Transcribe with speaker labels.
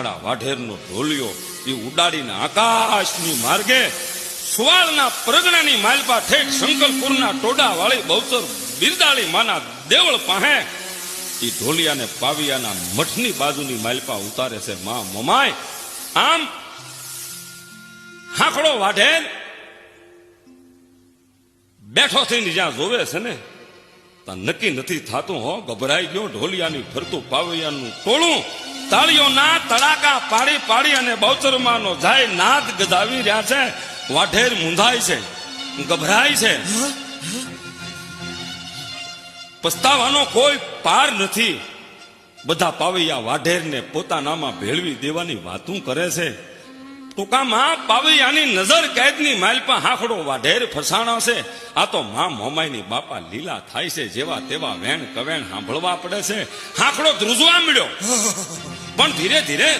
Speaker 1: હાંકડા વાઢેરનો ઢોલિયો એ ઉડાડીને આકાશની માર્ગે સુવાળના પ્રગણાની માલપા ઠેઠ શંકરપુરના ટોડા વાળી બહુચર બિરદાળી માના દેવળ પાહે એ ઢોલિયાને પાવિયાના મઠની બાજુની માલપા ઉતારે છે માં મમાય. આમ હાંકડો વાઢેર બેઠો થઈને જ્યાં જોવે છે ને નક્કી નથી થાતું હો, ગભરાઈ ગયો ઢોલિયાની ફરતું પાવૈયાનું ટોળું. તાળીઓના તડાકા પાડી પાડી અને બહુચરમાનો જાય નાદ ગજાવી રહ્યા છે. વાઢેર મુંધાય છે. ગભરાય છે. પસ્તાવાનો કોઈ પાર નથી. બધા પાવૈયા વાઢેરને પોતાનામાં ભેળવી દેવાની વાતું કરે છે. ટૂંકામાં પાવૈયાની નજર કેદની માલપા હાંકડો વાઢેર ફસાણા છે આ તો મા મોમાઈની બાપા લીલા થાય છે જેવા તેવા વેણ કવેણ સાંભળવા પડે છે. હાંકડો ધ્રુજવા મળ્યો પણ ધીરે ધીરે